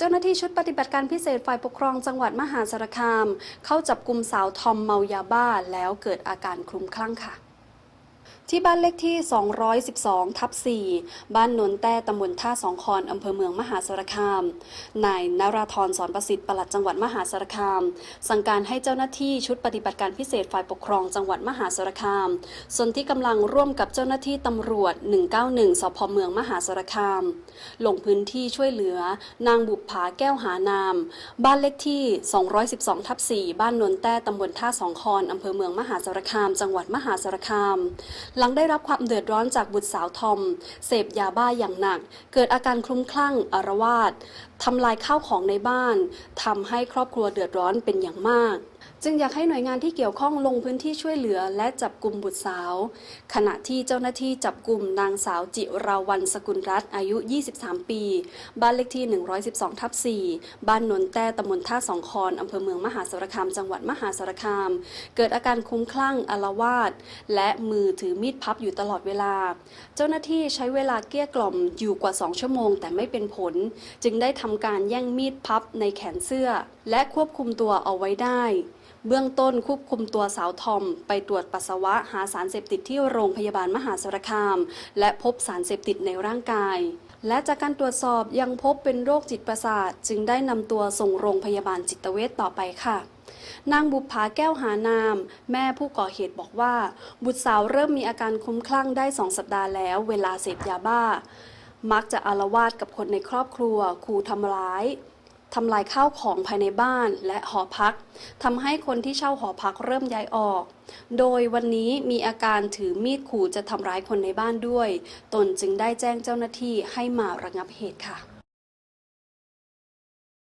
เจ้าหน้าที่ชุดปฏิบัติการพิเศษฝ่ายปกครองจังหวัดมหาสารคาม เข้าจับกลุ่มสาวทอมเมายาบ้าแล้วเกิดอาการคลุ้มคลั่งค่ะ ที่บ้านเลขที่ 212 ทับ 4 บ้านนนแต้ตำบลท่าสองคอนอำเภอเมืองมหาสารคาม นายนราธรสอนประสิทธิ์ปลัดจังหวัดมหาสารคาม สั่งการให้เจ้าหน้าที่ชุดปฏิบัติการพิเศษฝ่ายปกครองจังหวัดมหาสารคาม ส่วนที่กำลังร่วมกับเจ้าหน้าที่ตำรวจ 191 สพเมืองมหาสารคาม ลงพื้นที่ช่วยเหลือ นางบุปผาแก้วหานาม บ้านเลขที่ 212 ทับ 4 บ้านนนแต้ตำบลท่าสองคอนอำเภอเมืองมหาสารคาม จังหวัดมหาสารคามหลังได้รับความเดือดร้อนจากบุตรสาวทอม เสพยาบ้าอย่างหนัก เกิดอาการคลุ้มคลั่งอารวาสทำลายข้าวของในบ้านทำให้ครอบครัวเดือดร้อนเป็นอย่างมาก จึงอยากให้หน่วยงานที่เกี่ยวข้องลงพื้นที่ช่วยเหลือ และจับกลุ่มบุตรสาว ขณะที่เจ้าหน้าที่จับกลุ่มนางสาวจิราวันสกุลรัตน์อายุ 23 ปี บ้านเลขที่ 112 ทับ 4 บ้านนนแต้ตำบลท่าสองคอนอำเภอเมืองมหาสารคามจังหวัดมหาสารคาม เกิดอาการคุ้มคลั่งอละวาดและมือถือมีดพับอยู่ตลอดเวลา เจ้าหน้าที่ใช้เวลาเกลี้ยกล่อมอยู่กว่า 2 ชั่วโมง แต่ไม่เป็นผล จึงได้ทำการแย่งมีดพับในแขนเสื้อ และควบคุมตัวเอาไว้ได้ เบื้องต้นควบคุมตัวสาวทอม ไปตรวจปัสสาวะหาสารเสพติดที่โรงพยาบาลมหาสารคาม และพบสารเสพติดในร่างกาย และจากการตรวจสอบยังพบเป็นโรคจิตประสาท จึงได้นำตัวส่งโรงพยาบาลจิตเวชต่อไปค่ะนางบุปผาแก้วหานาม แม่ผู้ก่อเหตุบอกว่า บุตรสาวเริ่มมีอาการคุ้มคลั่งได้สองสัปดาห์แล้ว เวลาเสพยาบ้า มักจะอาละวาดกับคนในครอบครัวขู่ทำร้าย ทำลายข้าวของภายในบ้านและหอพักทำให้คนที่เช่าหอพักเริ่มย้ายออก โดยวันนี้มีอาการถือมีดขู่จะทำร้ายคนในบ้านด้วย ตนจึงได้แจ้งเจ้าหน้าที่ให้มาระงับเหตุค่ะ